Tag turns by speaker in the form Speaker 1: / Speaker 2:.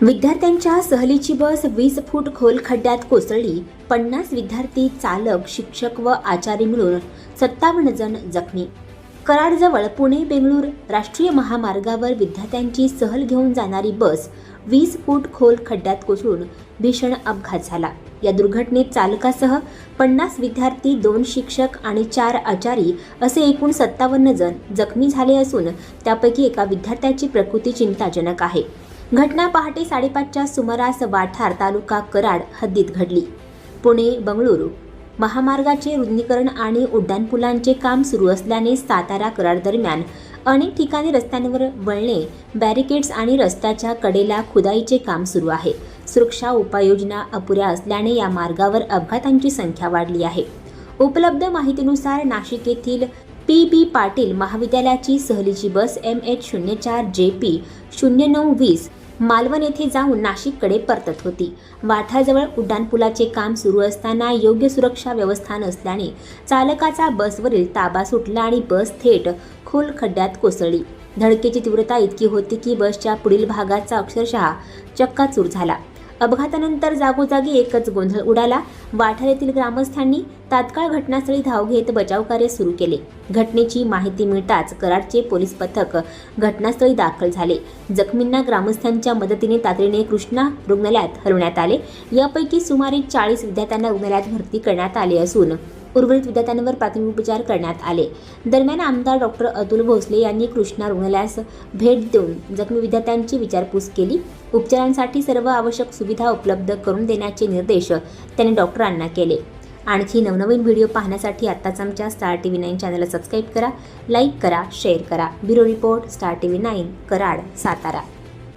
Speaker 1: विद्यार्थ्यांच्या सहलीची बस वीस फूट खोल खड्ड्यात कोसळली. पन्नास विद्यार्थी चालक शिक्षक व आचारी मिळून सत्तावन्न जण जखमी. कराडजवळ पुणे बेंगळूर राष्ट्रीय महामार्गावर विद्यार्थ्यांची सहल घेऊन जाणारी बस वीस फूट खोल खड्ड्यात कोसळून भीषण अपघात झाला. या दुर्घटनेत चालकासह पन्नास विद्यार्थी दोन शिक्षक आणि चार आचारी असे एकूण सत्तावन्न जण जखमी झाले असून त्यापैकी एका विद्यार्थ्याची प्रकृती चिंताजनक आहे. घटना पहाटे साडेपाचच्या सुमारास वाठार तालुका कराड हद्दीत घडली. पुणे बंगळुरू. महामार्गाचे रुंदीकरण आणि उड्डाणपुलांचे काम सुरू असल्याने सातारा कराड दरम्यान अनेक ठिकाणी रस्त्यांवर वळणे बॅरिकेड्स आणि रस्त्याच्या कडेला खुदाईचे काम सुरू आहे. सुरक्षा उपाययोजना अपुऱ्या असल्याने या मार्गावर अपघातांची संख्या वाढली आहे. उपलब्ध माहितीनुसार नाशिक येथील पी बी पाटील महाविद्यालयाची सहलीची बस एम एच शून्य चार जे पी शून्य नऊ वीस मालवण येथे जाऊन नाशिककडे परतत होती. वाठाजवळ उड्डाणपुलाचे काम सुरू असताना योग्य सुरक्षा व्यवस्था नसल्याने चालकाचा बसवरील ताबा सुटला आणि बस थेट खोल खड्ड्यात कोसळली. धडकेची तीव्रता इतकी होती की बसच्या पुढील भागाचा अक्षरशः चक्काचूर झाला. अपघातानंतर जागोजागी एकच गोंधळ उडाला. वाठार येथील ग्रामस्थांनी तात्काळ घटनास्थळी धाव घेत बचावकार्य सुरू केले. घटनेची माहिती मिळताच कराडचे पोलीस पथक घटनास्थळी दाखल झाले. जखमींना ग्रामस्थांच्या मदतीने तातडीने कृष्णा रुग्णालयात हलवण्यात आले. यापैकी सुमारे चाळीस विद्यार्थ्यांना रुग्णालयात भरती करण्यात आले असून उर्वरित विद्यार्थ्यांवर प्राथमिक उपचार करण्यात आले. दरम्यान आमदार डॉक्टर अतुल भोसले यांनी कृष्णा रुग्णालयास भेट देऊन जखमी विद्यार्थ्यांची विचारपूस केली. उपचारांसाठी सर्व आवश्यक सुविधा उपलब्ध करून देण्याचे निर्देश त्यांनी डॉक्टरांना केले. आणखी नवनवीन व्हिडिओ पाहण्यासाठी आत्ताच आमच्या स्टार टी व्ही नाईन चॅनलला सबस्क्राईब करा लाईक करा शेअर करा. Bureau report star T V nine Karad Satara.